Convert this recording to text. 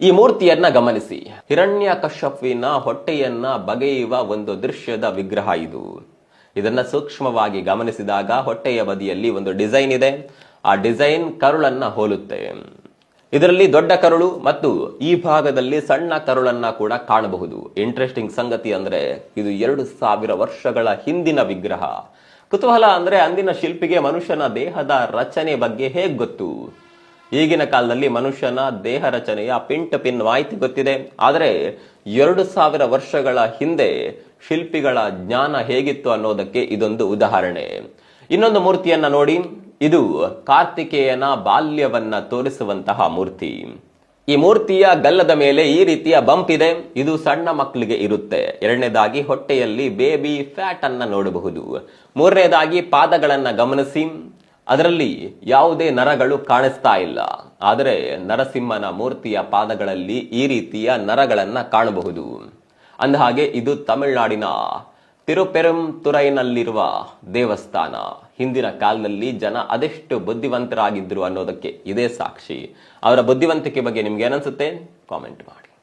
ಈ ಮೂರ್ತಿಯನ್ನ ಗಮನಿಸಿ. ಹಿರಣ್ಯ ಕಶ್ಯಪಿನ ಹೊಟ್ಟೆಯನ್ನ ಬಗೆಯುವ ಒಂದು ದೃಶ್ಯದ ವಿಗ್ರಹ ಇದು. ಇದನ್ನ ಸೂಕ್ಷ್ಮವಾಗಿ ಗಮನಿಸಿದಾಗ ಹೊಟ್ಟೆಯ ಬದಿಯಲ್ಲಿ ಒಂದು ಡಿಸೈನ್ ಇದೆ. ಆ ಡಿಸೈನ್ ಕರುಳನ್ನ ಹೋಲುತ್ತೆ. ಇದರಲ್ಲಿ ದೊಡ್ಡ ಕರುಳು ಮತ್ತು ಈ ಭಾಗದಲ್ಲಿ ಸಣ್ಣ ಕರುಳನ್ನ ಕೂಡ ಕಾಣಬಹುದು. ಇಂಟ್ರೆಸ್ಟಿಂಗ್ ಸಂಗತಿ ಅಂದ್ರೆ ಇದು ಎರಡು ಸಾವಿರ ವರ್ಷಗಳ ಹಿಂದಿನ ವಿಗ್ರಹ. ಕುತೂಹಲ ಅಂದ್ರೆ ಅಂದಿನ ಶಿಲ್ಪಿಗೆ ಮನುಷ್ಯನ ದೇಹದ ರಚನೆ ಬಗ್ಗೆ ಹೇಗ್ ಗೊತ್ತು? ಈಗಿನ ಕಾಲದಲ್ಲಿ ಮನುಷ್ಯನ ದೇಹ ರಚನೆಯ ಪಿಂಟ್ ಪಿನ್ ಮಾಹಿತಿ ಗೊತ್ತಿದೆ. ಆದರೆ ಎರಡು ಸಾವಿರ ವರ್ಷಗಳ ಹಿಂದೆ ಶಿಲ್ಪಿಗಳ ಜ್ಞಾನ ಹೇಗಿತ್ತು ಅನ್ನೋದಕ್ಕೆ ಇದೊಂದು ಉದಾಹರಣೆ. ಇನ್ನೊಂದು ಮೂರ್ತಿಯನ್ನ ನೋಡಿ. ಇದು ಕಾರ್ತಿಕೇಯನ ಬಾಲ್ಯವನ್ನ ತೋರಿಸುವಂತಹ ಮೂರ್ತಿ. ಈ ಮೂರ್ತಿಯ ಗಲ್ಲದ ಮೇಲೆ ಈ ರೀತಿಯ ಬಂಪ್ ಇದೆ. ಇದು ಸಣ್ಣ ಮಕ್ಕಳಿಗೆ ಇರುತ್ತೆ. ಎರಡನೇದಾಗಿ ಹೊಟ್ಟೆಯಲ್ಲಿ ಬೇಬಿ ಫ್ಯಾಟ್ ಅನ್ನ ನೋಡಬಹುದು. ಮೂರನೇದಾಗಿ ಪಾದಗಳನ್ನ ಗಮನಿಸಿ. ಅದರಲ್ಲಿ ಯಾವುದೇ ನರಗಳು ಕಾಣಿಸ್ತಾ ಇಲ್ಲ. ಆದರೆ ನರಸಿಂಹನ ಮೂರ್ತಿಯ ಪಾದಗಳಲ್ಲಿ ಈ ರೀತಿಯ ನರಗಳನ್ನ ಕಾಣಬಹುದು. ಅಂದಹಾಗೆ ಇದು ತಮಿಳುನಾಡಿನ ತಿರುಪೆರುಂತುರೈನಲ್ಲಿರುವ ದೇವಸ್ಥಾನ. ಹಿಂದಿನ ಕಾಲದಲ್ಲಿ ಜನ ಅದೆಷ್ಟು ಬುದ್ಧಿವಂತರಾಗಿದ್ದರು ಅನ್ನೋದಕ್ಕೆ ಇದೇ ಸಾಕ್ಷಿ. ಅವರ ಬುದ್ಧಿವಂತಿಕೆ ಬಗ್ಗೆ ನಿಮ್ಗೆ ಏನನ್ಸುತ್ತೆ ಕಾಮೆಂಟ್ ಮಾಡಿ.